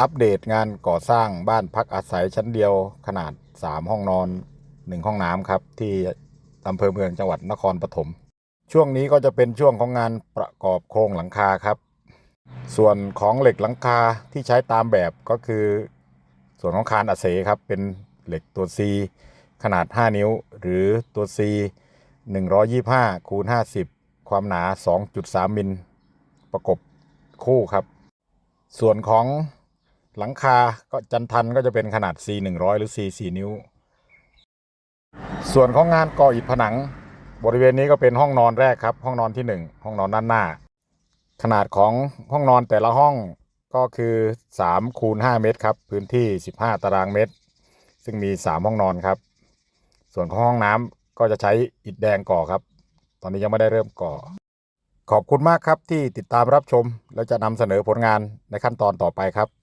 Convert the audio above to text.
อัปเดตงานก่อสร้างบ้านพักอาศัยชั้นเดียวขนาด 3 ห้องนอน 1 ห้องน้ำครับ ที่อำเภอเมืองจังหวัดนครปฐมช่วงนี้ก็จะเป็นช่วงของงานประกอบโครงหลังคาครับ ส่วนของเหล็กหลังคาที่ใช้ตามแบบก็คือ ส่วนของคานอาเสครับ เป็นเหล็กตัว C ขนาด 5 นิ้ว หรือตัว C 125คูณ50 ความหนา 2.3 มิลประกบคู่ครับ ส่วนของ หลังคาก็จันทันก็จะเป็นขนาด C 100หรือ C 4นิ้ว ส่วนของงานก่ออิฐผนัง บริเวณนี้ก็เป็นห้องนอนแรกครับ ห้องนอนที่ 1 ห้องนอนด้านหน้า ขนาดของห้องนอนแต่ละห้องก็คือ3คูณ5เมตรครับ พื้นที่ 15 ตารางเมตร ซึ่งมี 3 ห้องนอนครับ ส่วนของห้องน้ำก็จะใช้อิฐแดงก่อครับ ตอนนี้ยังไม่ได้เริ่มก่อ ขอบคุณมากครับที่ติดตามรับชม และจะนำเสนอผลงานในขั้นตอนต่อไปครับ